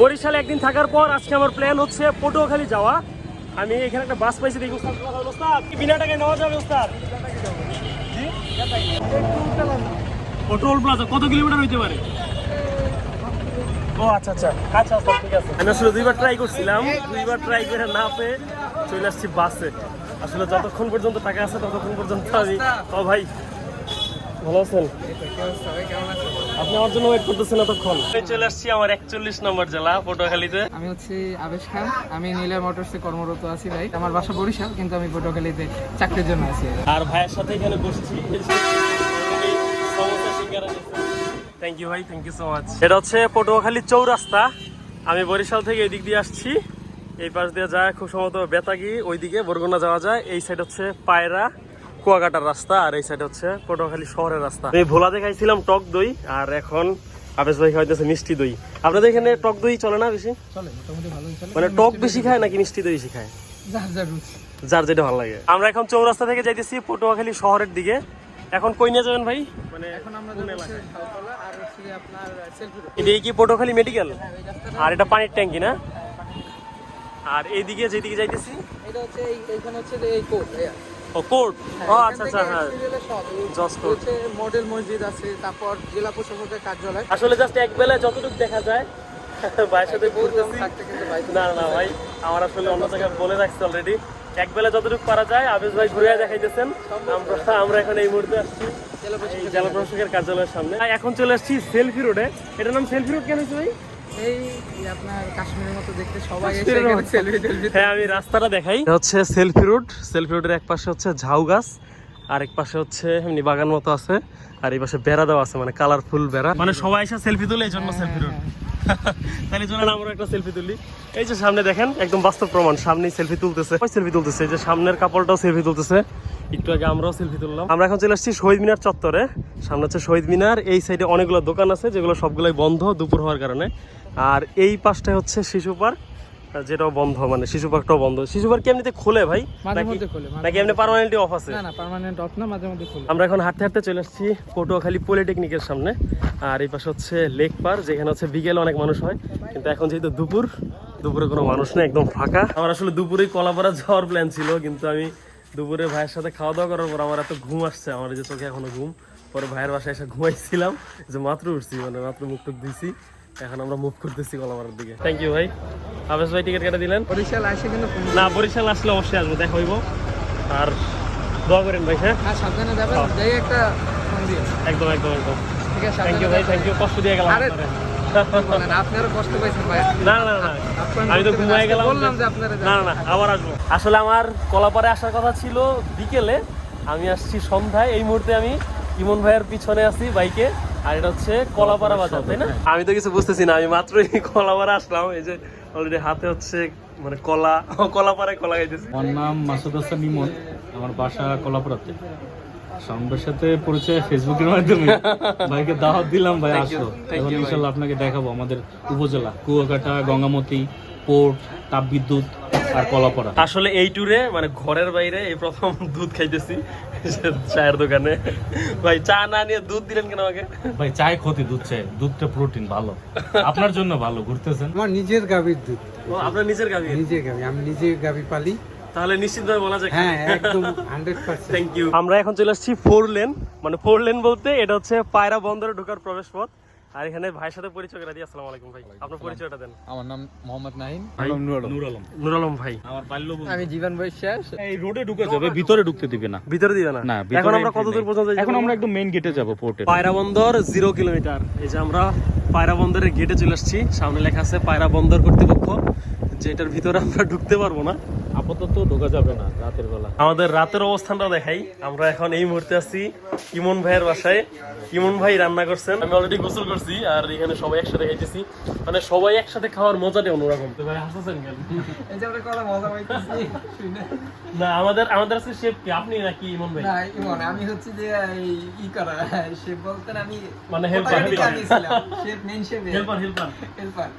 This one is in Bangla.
বরিশালে একদিন থাকার পর আজকে আমার প্ল্যান হচ্ছে পটুয়াখালী যাওয়া। আমি এখানে একটা বাস পাইছি, দেখি টাকায় নেওয়া যাবে উস্তাদ জি? ও প্লাজা কত কিলোমিটার হইতে পারে? ও আচ্ছা আচ্ছা। আচ্ছা আমি আসলে দুইবার ট্রাই করছিলাম, দুইবার ট্রাই করে না পেয়ে চলে আসছি বাসে আসলে যতক্ষণ পর্যন্ত টাকা আছে, ততক্ষণ পর্যন্ত আমি ও, ভাই, ভালো আছেন? আপনি আমার জন্য ওয়েট করতেছেন এতক্ষণ। আমি চলে আসছি আমার একচল্লিশ নম্বর জেলা পটুয়াখালীতে। আমি হচ্ছে আবেশ খান। আমি নীলা মোটরসে কর্মরত আছি ভাই। আমার বাসা বরিশাল কিন্তু আমি পটুয়াখালীতে চাকরির জন্য আছি আর ভাইয়ের সাথে এখানে বসছি। থ্যাংক ইউ ভাই থ্যাংক ইউ সো মাচ এটা হচ্ছে পটুয়াখালী চৌরাস্তা। আমি বরিশাল থেকে এই দিক দিয়ে আসছি। এই পাশ দিয়ে যায় খুব সম্ভবত বেতাগি ওইদিকে বরগুনা যাওয়া যায়। এই সাইড হচ্ছে পায়রা। কুয়াকাটার রাস্তা আর এই সাইড হচ্ছে পটুয়াখালী শহরের রাস্তা। আমি ভোলা দেখাইছিলাম টক দই আর এখন আবেশ ভাই খাইতেছে মিষ্টি দই। আপনাদের এখানে টক দই চলে না বেশি? মানে টক বেশি খায় নাকি মিষ্টি দই বেশি খায়? যার যেটা ভালো লাগে। আমরা এখন চৌরাস্তা থেকে যাইতেছি পটুয়াখালী শহরের দিকে। এখন কই নিয়ে যাবেন ভাই? মানে এখন আমরা এটা কি পটুয়াখালী মেডিকেল আর এটা পানির ট্যাঙ্কি না? আর এইদিকে যেদিকে যাইতেছি এটা হচ্ছে এইখানে হচ্ছে এই কোর্ট ও কোর্ট ও আচ্ছা আচ্ছা হ্যাঁ। জজ কোর্ট। হচ্ছে মডেল মসজিদ আছে তারপর জেলা প্রশাসকের কার্যালয়। আসলে জাস্ট এক বেলায় যতটুকু দেখা যায় ভাইয়ের সাথে বলতেছি না না ভাই আমার আসলে অন্য জায়গায় বলে রাখছি অলরেডি এক বেলা যতটুকু পারা যায় আবেশ ভাই ঘুরে দেখাইতেছেন। আমরা আমরা এখন এই মুহূর্তে আসছি জেলা প্রশাসকের কার্যালয়ের সামনে। এখন চলে আসছি সেলফি রোডে। এটার নাম সেলফি রোড কেন ভাই? এই যে আপনার কাশ্মীরের মতো দেখতে সবাই এসে কাশ্মীরের এখানে মতো। সেলফি টেলফি হ্যাঁ আমি রাস্তাটা দেখাই। হচ্ছে সেলফি রোড সেলফি রোডের এক পাশে হচ্ছে ঝাউ গাছ আর এক পাশে হচ্ছে এমনি বাগান মতো আছে আর এই পাশে বেড়া দেওয়া আছে মানে কালারফুল বেড়া। মানে সবাই এসে সেলফি তুলে এই জন্য সেলফি রোড তাহলে চলেন, আমরা একটা সেলফি তুলি। এই যে সামনে দেখেন, একদম বাস্তব প্রমাণ, সামনেই সেলফি তুলতেছে। সেলফি তুলতেছে? যে সামনের কাপড়টাও সেলফি তুলতেছে। একটু আগে আমরাও সেলফি তুললাম। আমরা এখন চলে আসছি শহীদ মিনার চত্বরে। সামনে হচ্ছে শহীদ মিনার, এই সাইডে অনেকগুলো দোকান আছে, যেগুলো সবগুলোই বন্ধ দুপুর হওয়ার কারণে। আর এই পাশটায় হচ্ছে শিশু পার্ক। যেটাও বন্ধ মানে শিশু পার্কটাও বন্ধ। শিশু পার্ক এমনিতে খোলে ভাই? মাঝে নাকি- মধ্যে খোলে নাকি এমনি পার্মানেন্টলি অফ আছে? না না পার্মানেন্ট অফ না মাঝে মধ্যে খোলে। আমরা এখন হাঁটতে হাঁটতে চলে আসছি পটুয়াখালী পলিটেকনিকের সামনে। আর এই পাশে হচ্ছে লেক পার যেখানে হচ্ছে বিকেলে অনেক মানুষ হয়। কিন্তু এখন যেহেতু দুপুর দুপুরে কোনো মানুষ নেই একদম ফাঁকা। আমার আসলে দুপুরেই কলাপাড়া যাওয়ার প্ল্যান ছিল কিন্তু আমি দুপুরে ভাইয়ের সাথে খাওয়া দাওয়া করার পর আমার এত ঘুম আসছে আমার যে চোখে এখনও ঘুম। পরে ভাইয়ের বাসায় এসে ঘুমাইছিলাম যে মাত্র উঠছি মানে মাত্র মুখ টুক দিছি এখন আমরা মুভ করতেছি কলাপাড়ার দিকে। থ্যাংক ইউ ভাই। আবেশ ভাই টিকিট কেটে দিলেন? বরিশাল আসে কিন্তু না বরিশাল আসলে অবশ্যই আসব দেখা হইব। আর দোয়া করেন ভাই হ্যাঁ? হ্যাঁ সাবধানে যাবেন যাই একটা একদম একদম একদম। ঠিক আছে থ্যাংক ইউ ভাই থ্যাংক ইউ কষ্ট দিয়ে গেলাম আরে, আপনারে। কষ্ট পাইছেন ভাই। না না না আমি তো করতে ঘুমাই আজকে গেলাম। বললাম যে আপনারা না না না আসলে আমার কলাপাড়ে আসার কথা ছিল বিকেলে। আমি আসছি সন্ধ্যায়। এই মুহূর্তে আমি ইমন ভাইয়ের পিছনে আছি বাইকে। আর এটা হচ্ছে কলাপাড়া বাজার তাই না? আমি তো কিছু বুঝতেছি না আমি মাত্রই কলাপাড়া আসলাম এই যে অলরেডি হাতে হচ্ছে মানে কলা কলাপাড়ায় কলা খাইতেছি। আমার নাম মাসুদ হাসান ইমন আমার বাসা কলাপুরাতে সঙ্গের সাথে পরিচয় ফেসবুকের মাধ্যমে। ভাইকে দাওয়াত দিলাম ভাই ইনশাল্লাহ আপনাকে দেখাবো আমাদের উপজেলা কুয়াকাটা গঙ্গামতি পোর্ট তাপবিদ্যুৎ আর কলাপাড়া। আসলে এই ট্যুরে মানে ঘরের বাইরে এই প্রথম দুধ খাইতেছি। চায়ের দোকানে। ভাই চা না নিয়ে দুধ দিলেন কেন আমাকে? ভাই চায় ক্ষতি দুধ চাই। দুধটা প্রোটিন ভালো। আপনার জন্য ভালো ঘুরতেছেন? আমার নিজের গাভীর দুধ। ও, আপনার নিজের গাভী নিজের গাভী আমি নিজে গাভী পালি। তাহলে নিশ্চিতভাবে বলা যায় হ্যাঁ একদম হান্ড্রেড পার্সেন্ট থ্যাংক ইউ আমরা এখন চলে আসছি ফোর লেন মানে ফোর লেন বলতে এটা হচ্ছে পায়রা বন্দরে ঢোকার প্রবেশ পথ আর এখানে ভাইয়ের সাথে পরিচয় করে দিই আসসালামু আলাইকুম ভাই। আপনার পরিচয়টা দেন। আমার নাম মোহাম্মদ নাহিম নূর আলম। নুর আলম। ভাই। আমার বাল্য আমি জীবন বৈশ্বাস এই রোডে ঢুকে যাবে ভিতরে ঢুকতে দিবে না। ভিতরে দিবে না? না এখন আমরা entry কত দূর পর্যন্ত যাব? এখন আমরা একদম মেইন গেটে যাব পোর্টে পায়রা বন্দর জিরো কিলোমিটার এই যে আমরা পায়রা বন্দরের গেটে চলে আসছি। সামনে লেখা আছে পায়রা বন্দর কর্তৃপক্ষ। যেটার ভিতরে আমরা ঢুকতে পারব না। আপাতত ঢোকা যাবে না রাতের বেলা। আমাদের রাতের অবস্থানটা দেখাই। আমরা এখন এই মুহূর্তে আছি ইমন ভাইয়ের বাসায়। ইমন ভাই রান্না করছেন। আমি অলরেডি গোসল করছি আর এখানে সবাই একসাথে খাইতেছি। মানে সবাই একসাথে খাওয়ার মজাটাই অন্যরকম। তো ভাই হাসতেছেন কেন? এই যে আমরা কথা মজা পাইতেছি। না আমাদের আমাদের আজকে শেফ কি? আপনি নাকি ইমন ভাই? না ইমন আমি হচ্ছে যে ই করা। সে বলতেন আমি মানে। Chef men chef helper helper helper